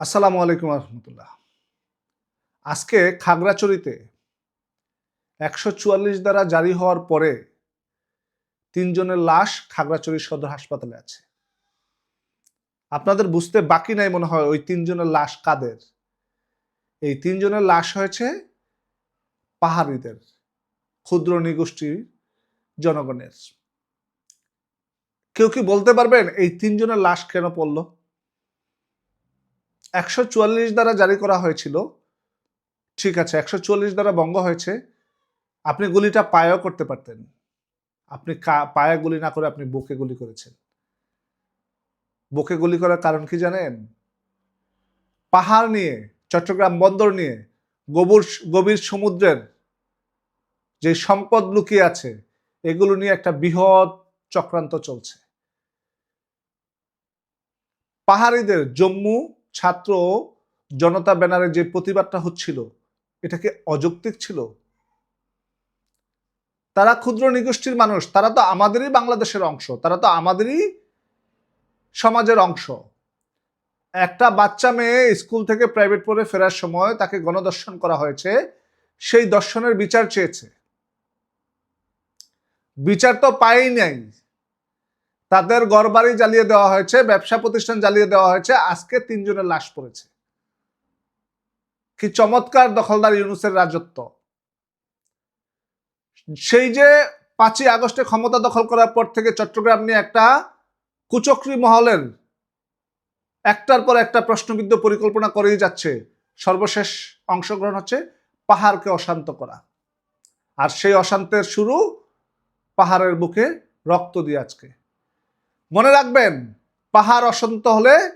আসসালামু আলাইকুম রহমতুল্লাহ। আজকে খাগড়াছড়িতে একশো চুয়াল্লিশ দ্বারা জারি হওয়ার পরে তিনজনের লাশ খাগড়াছড়ি সদর হাসপাতালে আছে। আপনাদের বুঝতে বাকি নাই মনে হয় ওই তিনজনের লাশ কাদের? এই তিনজনের লাশ হয়েছে পাহাড়িদের, ক্ষুদ্র নিগোষ্ঠীর জনগণের। কেউ কি বলতে পারবেন এই তিনজনের লাশ কেন পড়ল? একশো চুয়াল্লিশ দ্বারা জারি করা হয়েছিল। ঠিক আছে, একশো চুয়াল্লিশ দ্বারা বঙ্গ হয়েছে। আপনি গুলিটা পায়েও করতে পারতেন। আপনি পায়ে গুলি না করে আপনি বুকে গুলি করেছেন। বুকে গুলি করার কারণ কি জানেন? পাহাড় নিয়ে, চট্টগ্রাম বন্দর নিয়ে গভীর গভীর সমুদ্রের যে সম্পদ লুকিয়ে আছে, এগুলো নিয়ে একটা বৃহৎ চক্রান্ত চলছে। পাহাড়িদের জম্মু ছাত্র জনতা ব্যানারের যে প্রতিবাদটা হচ্ছিল এটা কি অযৌক্তিক ছিল? তারা ক্ষুদ্র নিগোষ্ঠীর মানুষ, তারা তো আমাদেরই বাংলাদেশের অংশ, তারা তো আমাদেরই সমাজের অংশ। একটা বাচ্চা মেয়ে স্কুল থেকে প্রাইভেট পড়ে ফেরার সময় তাকে গণদর্শন করা হয়েছে, সেই দর্শনের বিচার চেয়েছে। বিচার তো পায়ই নাই। তাদের ঘরবাড়ি জ্বালিয়ে দেওয়া হয়েছে, ব্যবসা প্রতিষ্ঠান জ্বালিয়ে দেওয়া হয়েছে, আজকে তিনজনের লাশ পড়েছে। কি চমৎকার দখলদার ইউনুসের রাজত্ব। সেই যে পাঁচই আগস্টে ক্ষমতা দখল করার পর থেকে চট্টগ্রাম নিয়ে একটা কুচক্রি মহলের একটার পর একটা প্রশ্নবিদ্ধ পরিকল্পনা করেই যাচ্ছে। সর্বশেষ অংশগ্রহণ হচ্ছে পাহাড়কে অশান্ত করা। আর সেই অশান্তের শুরু পাহাড়ের বুকে রক্ত দিয়ে আজকে। মনে রাখবেন, পাহাড় অশান্ত হলে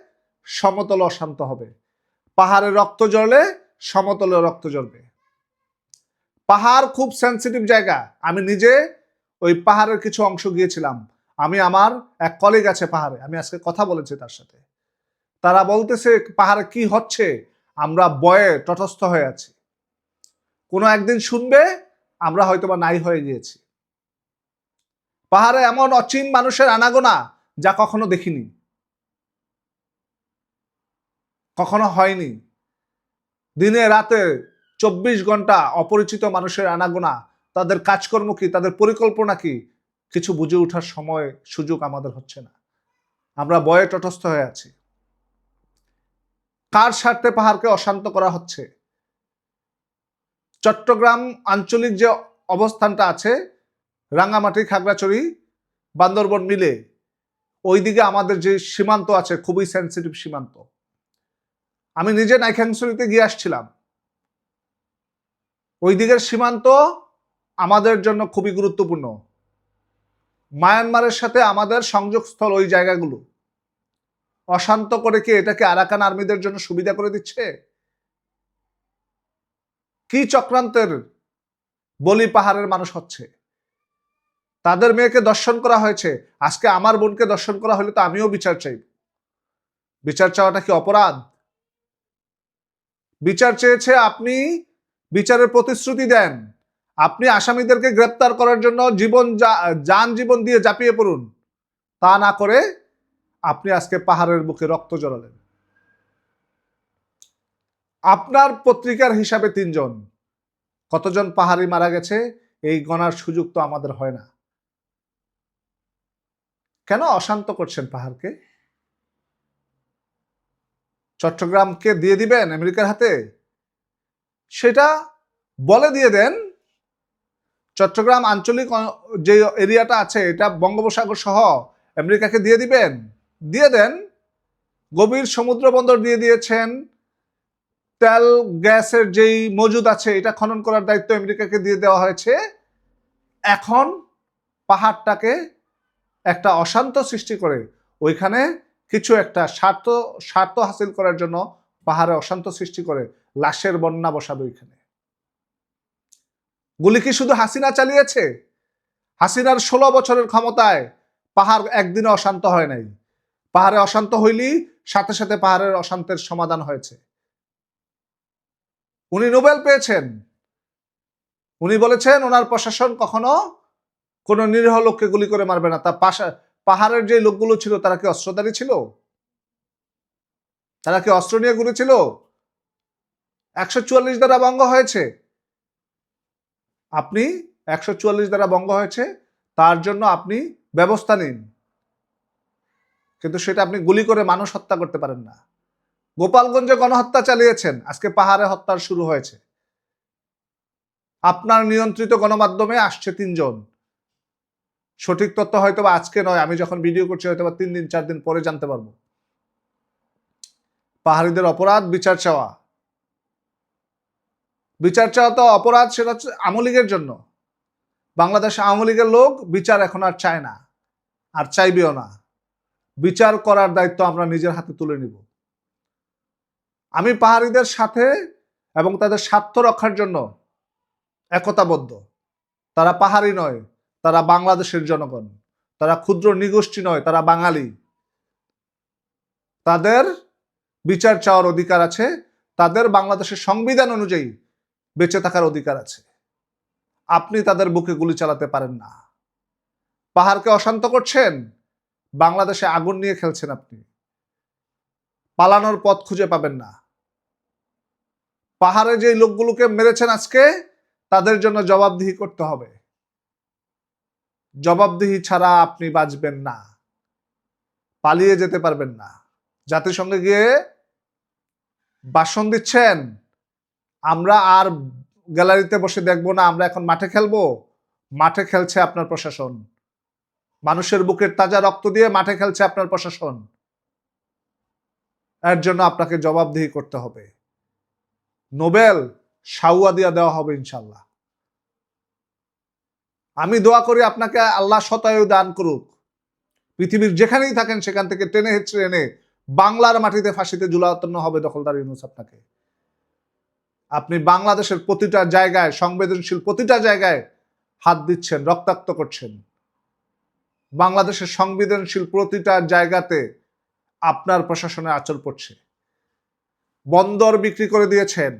সমতল অশান্ত হবে। পাহাড়ে রক্ত জ্বলে সমতলে রক্ত জ্বলবে। পাহাড় খুব সেন্সিটিভ জায়গা। আমি নিজে ওই পাহাড়ের কিছু অংশ গিয়েছিলাম। আমি আমার এক কলিগ আছে পাহাড়ে, আমি আজকে কথা বলেছি তার সাথে। তারা বলতেছে, পাহাড়ে কি হচ্ছে? আমরা বয়ে তটস্থ হয়ে আছি। কোনো একদিন শুনবে, আমরা হয়তোবা নাই হয়ে গিয়েছি। পাহাড়ে এমন অচিন মানুষের আনাগোনা যা কখনো দেখিনি। কখনো হয়নি। দিনে, রাতে চব্বিশ ঘণ্টা অপরিচিত মানুষের আনাগোনা, তাদের কাজকর্ম কি, তাদের পরিকল্পনা কি, কিছু বুঝে ওঠার সময়, সুযোগ আমাদের হচ্ছে না। আমরা বয়ে তটস্থ হয়ে আছি। কার স্বার্থে পাহাড়কে অশান্ত করা হচ্ছে? চট্টগ্রাম আঞ্চলিক যে অবস্থানটা আছে রাঙ্গামাটি খাগড়াছড়ি, বান্দরবন মিলে ওইদিকে আমাদের যে সীমান্ত আছে, খুবই সেন্সিটিভ সীমান্ত। আমি নিজে নাইখাংসরিতে গিয়ে আসছিলাম। ওই দিকের সীমান্ত আমাদের জন্য খুবই গুরুত্বপূর্ণ। মায়ানমারের সাথে আমাদের সংযোগস্থল ওই জায়গাগুলো। অশান্ত করে কি এটাকে আরাকান আর্মিদের জন্য সুবিধা করে দিচ্ছে? কি চক্রান্তের বলি পাহাড়ের মানুষ হচ্ছে? তাদের মেয়েকে দর্শন করা হয়েছে। আজকে আমার বোনকে দর্শন করা হলে তো আমিও বিচার চাইব বিচার চাওয়াটা কি অপরাধ? বিচার চেয়েছে আপনি বিচারের প্রতিশ্রুতি দেন। আপনি আসামিদেরকে গ্রেপ্তার করার জন্য জীবন যান জীবন দিয়ে জাপিয়ে পড়ুন। তা না করে আপনি আজকে পাহাড়ের বুকে রক্ত জড়ালেন। আপনার পত্রিকার হিসাবে তিনজন। কতজন পাহাড়ি মারা গেছে, এই গণার সুযোগ তো আমাদের হয় না। কেন অশান্ত করছেন পাহাড়কে? চট্টগ্রামকে দিয়ে দিবেন আমেরিকার হাতে? সেটা বলে দিয়ে দেন, চট্টগ্রাম আঞ্চলিক যে এরিয়াটা আছে, এটা বঙ্গোপসাগর সহ আমেরিকাকে দিয়ে দিবেন। দিয়ে দেন, গভীর সমুদ্র বন্দর দিয়ে দিয়েছেন। তেল, গ্যাসের যেই মজুদ আছে, এটা খনন করার দায়িত্ব আমেরিকাকে দিয়ে দেওয়া হয়েছে। এখন পাহাড়টাকে একটা অশান্ত সৃষ্টি করে। ওইখানে কিছু একটা স্বার্থ স্বার্থ হাসিল করার জন্য পাহাড়ে অশান্ত সৃষ্টি করে, লাশের বন্যা বসাবে ওইখানে। গুলি কি শুধু হাসিনা চালিয়েছে? হাসিনার ষোলো বছরের ক্ষমতায় পাহাড় একদিনে অশান্ত হয় নাই। পাহাড়ে অশান্ত হইলেই সাথে সাথে পাহাড়ের অশান্তের সমাধান হয়েছে। উনি নোবেল পেয়েছেন। উনি বলেছেন, ওনার প্রশাসন কখনো কোনো নিরীহ লোককে গুলি করে মারবে না। তা পাশা পাহাড়ের যে লোকগুলো ছিল, তারা কি অস্ত্রধারী ছিল? তারা কি অস্ত্র নিয়ে ঘুরেছিল? একশো চুয়াল্লিশ দ্বারা ভঙ্গ হয়েছে। আপনি একশো চুয়াল্লিশ দ্বারা ভঙ্গ হয়েছে, তার জন্য আপনি ব্যবস্থা নিন। কিন্তু সেটা আপনি গুলি করে মানুষ হত্যা করতে পারেন না। গোপালগঞ্জে গণহত্যা চালিয়েছেন, আজকে পাহাড়ে হত্যার শুরু হয়েছে। আপনার নিয়ন্ত্রিত গণমাধ্যমে আসছে তিনজন। সঠিক তথ্য হয়তো বা আজকে নয়, আমি যখন ভিডিও করছি হয়তো বা তিন দিন, চার দিন পরে জানতে পারব। পাহাড়িদের অপরাধ, বিচার চাওয়া। বিচার চাওয়া তো অপরাধ, সেটা হচ্ছে আওয়ামী লীগের জন্য। বাংলাদেশ আওয়ামী লীগের লোক বিচার এখন আর চায় না, আর চাইবেও না। বিচার করার দায়িত্ব আমরা নিজের হাতে তুলে নিব। আমি পাহাড়িদের সাথে এবং তাদের স্বার্থ রক্ষার জন্য একতাবদ্ধ। তারা পাহাড়ি নয় তারা বাংলাদেশের জনগণ, তারা ক্ষুদ্র নিগোষ্ঠী নয়, তারা বাঙালি। তাদের বিচার চাওয়ার অধিকার আছে, তাদের বাংলাদেশের সংবিধান অনুযায়ী বেঁচে থাকার অধিকার আছে। আপনি তাদের বুকে গুলি চালাতে পারেন না। পাহাড়কে অশান্ত করছেন, বাংলাদেশে আগুন নিয়ে খেলছেন আপনি। পালানোর পথ খুঁজে পাবেন না। পাহাড়ে যে লোকগুলোকে মেরেছেন আজকে, তাদের জন্য জবাবদিহি করতে হবে। জবাবদিহি ছাড়া আপনি বাঁচবেন না। পালিয়ে যেতে পারবেন না। জাতিসংঘে গিয়ে বাসন দিচ্ছেন, আমরা আর গ্যালারিতে বসে দেখব না, আমরা এখন মাঠে খেলব। মাঠে খেলছে আপনার প্রশাসন। মানুষের বুকের তাজা রক্ত দিয়ে মাঠে খেলছে আপনার প্রশাসন। এর জন্য আপনাকে জবাবদিহি করতে হবে। নোবেল সাউয়া দিয়া দেওয়া হবে ইনশাল্লাহ। আমি দোয়া করি আপনাকে আল্লাহ শতায়ু দান করুক। পৃথিবীর যেখানেই থাকেন সেখান থেকে টেনে হেঁচড়ে এনে বাংলার মাটিতে ফাঁসিতে জুলাতন্ন হবে দখলদার ইউনুস আপনাকে। আপনি বাংলাদেশের প্রতিটা জায়গায়, সংবেদনশীল প্রতিটা জায়গায় হাত দিচ্ছেন, রক্তাক্ত করছেন। বাংলাদেশের সংবেদনশীল প্রতিটা জায়গাতে আপনার প্রশাসনে আচর পড়ছে। বন্দর বিক্রি করে দিয়েছেন।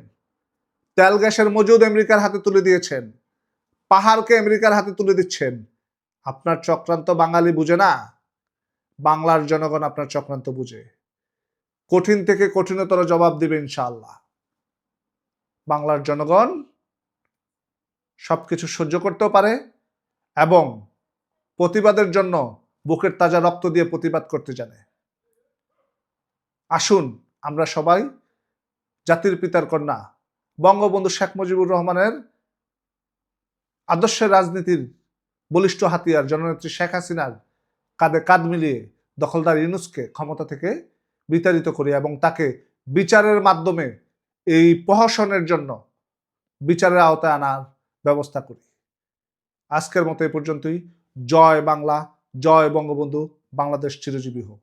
তেল গ্যাসের মজুদ আমেরিকার হাতে তুলে দিয়েছেন। পাহাড়কে আমেরিকার হাতে তুলে দিচ্ছেন। আপনার চক্রান্ত বাঙালি বুঝে না? বাংলার জনগণ আপনার চক্রান্ত বুঝে। কঠিন থেকে কঠিনতর জবাব দিবে ইনশাআল্লাহ। বাংলার জনগণ সবকিছু সহ্য করতেও পারে এবং প্রতিবাদের জন্য বুকের তাজা রক্ত দিয়ে প্রতিবাদ করতে জানে। আসুন, আমরা সবাই জাতির পিতার কন্যা। বঙ্গবন্ধু শেখ মুজিবুর রহমানের আদর্শের রাজনীতির বলিষ্ঠ হাতিয়ার জননেত্রী শেখ হাসিনার কাঁধে কাঁধ মিলিয়ে দখলদার ইউনুসকে ক্ষমতা থেকে বিতাড়িত করি এবং তাকে বিচারের মাধ্যমে এই প্রহসনের জন্য বিচারের আওতায় আনার ব্যবস্থা করি। আজকের মতো এ পর্যন্তই। জয় বাংলা, জয় বঙ্গবন্ধু, বাংলাদেশ চিরজীবী হোক।